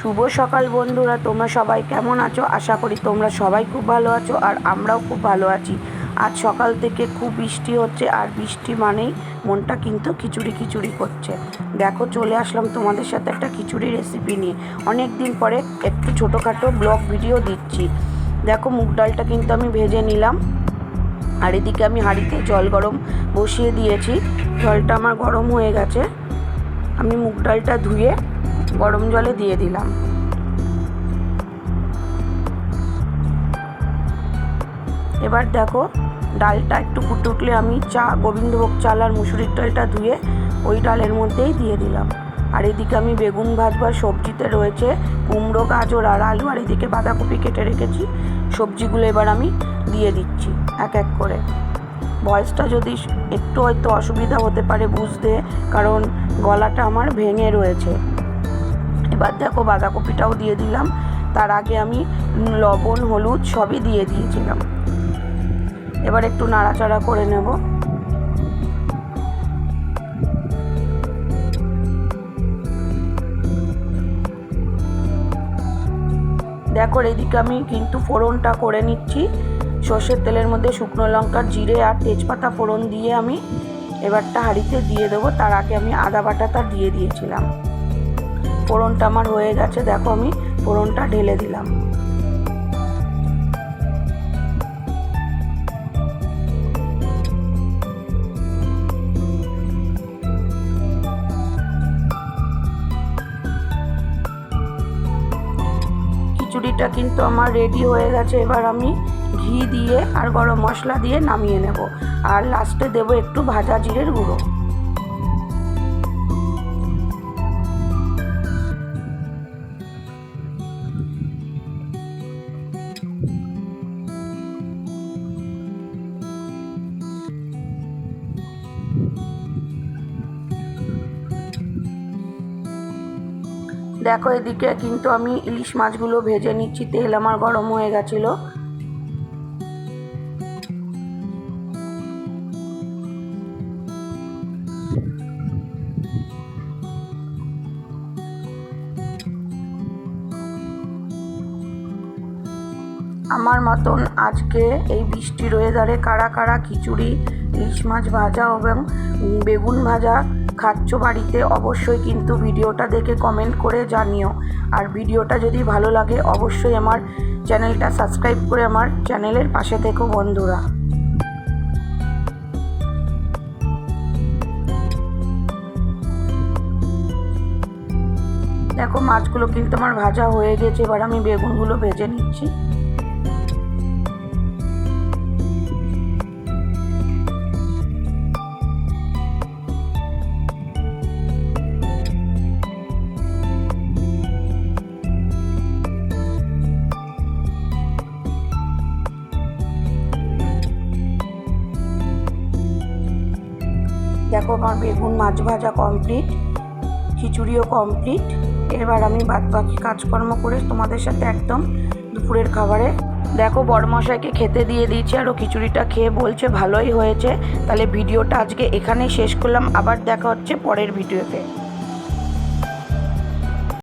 শুভ সকাল বন্ধুরা, তোমরা সবাই কেমন আছো? আশা করি তোমরা সবাই খুব ভালো আছো আর আমরাও খুব ভালো আছি। আজ সকাল থেকে খুব বৃষ্টি হচ্ছে আর বৃষ্টি মানেই মনটা কিন্তু খিচুড়ি খিচুড়ি করছে। দেখো, চলে আসলাম তোমাদের সাথে একটা খিচুড়ি রেসিপি নিয়ে। অনেক দিন পরে একটু ছোটোখাটো ব্লগ ভিডিও দিচ্ছি। দেখো, মুগ ডালটা কিন্তু আমি ভেজে নিলাম। আর এদিকে আমি হাঁড়িতে জল গরম বসিয়ে দিয়েছি। জলটা আমার গরম হয়ে গেছে। আমি মুগ ডালটা ধুয়ে গরম জলে দিয়ে দিলাম। এবার দেখো, ডালটা একটু ফুটে উঠলে আমি চা, গোবিন্দভোগ চাল আর মুসুরির ডালটা ধুয়ে ওই ডালের মধ্যেই দিয়ে দিলাম। আর এদিকে আমি বেগুন ভাজবার সবজিতে রয়েছে কুমড়ো, গাজর আর আলু, আর এদিকে বাঁধাকপি কেটে রেখেছি। সবজিগুলো এবার আমি দিয়ে দিচ্ছি এক এক করে। ভয়েসটা যদি একটু হয়তো অসুবিধা হতে পারে বুঝতে, কারণ গলাটা আমার ভেঙে রয়েছে। এবার দেখো বাঁধাকপিটাও দিয়ে দিলাম। তার আগে আমি লবণ, হলুদ সবই দিয়ে দিয়েছিলাম। এবার একটু নাড়াচাড়া করে নেব। দেখো, এদিকে আমি কিন্তু ফোড়নটা করে নিচ্ছি। সর্ষের তেলের মধ্যে শুকনো লঙ্কার জিরে আর তেজপাতা ফোড়ন দিয়ে আমি এবারটা হাঁড়িতে দিয়ে দেবো। তার আগে আমি আদা বাটাটা দিয়ে দিয়েছিলাম। ফোড়নটা আমার হয়ে গেছে, দেখো আমি ফোড়নটা ঢেলে দিলাম। খিচুড়িটা কিন্তু আমার রেডি হয়ে গেছে, এবার আমি ঘি দিয়ে আর গরম মশলা দিয়ে নামিয়ে নেব। আর লাস্টে দেবো একটু ভাজা জিরের গুঁড়ো। দেখো এদিকে কিন্তু আমি ইলিশ মাছগুলো ভেজে নিচ্ছি, তেল আমার গরম হয়ে গেছিল। আমার মতন আজকে এই বৃষ্টির ওয়েদারে কারা কারা খিচুড়ি, ইলিশ মাছ ভাজা এবং বেগুন ভাজা খাচ্ছ বাড়িতে, অবশ্যই কিন্তু ভিডিওটা দেখে কমেন্ট করে জানিও। আর ভিডিওটা যদি ভালো লাগে, অবশ্যই আমার চ্যানেলটা সাবস্ক্রাইব করে আমার চ্যানেলের পাশে থেকো বন্ধুরা। দেখো, মাছগুলো কিন্তু আমার ভাজা হয়ে গেছে, এবার আমি বেগুনগুলো ভেজে নিচ্ছি। দেখো আমার বেগুন মাছ ভাজা কমপ্লিট খিচুড়িও কমপ্লিট এবার আমি বাদ বাকি কাজকর্ম করে তোমাদের সাথে একদম দুপুরের খাবারে। দেখো বড়মশাইকে খেতে দিয়ে দিয়েছি আর ও খিচুড়িটা খেয়ে বলছে ভালোই হয়েছে। তাহলে ভিডিওটা আজকে এখানেই শেষ করলাম। আবার দেখা হচ্ছে পরের ভিডিওতে।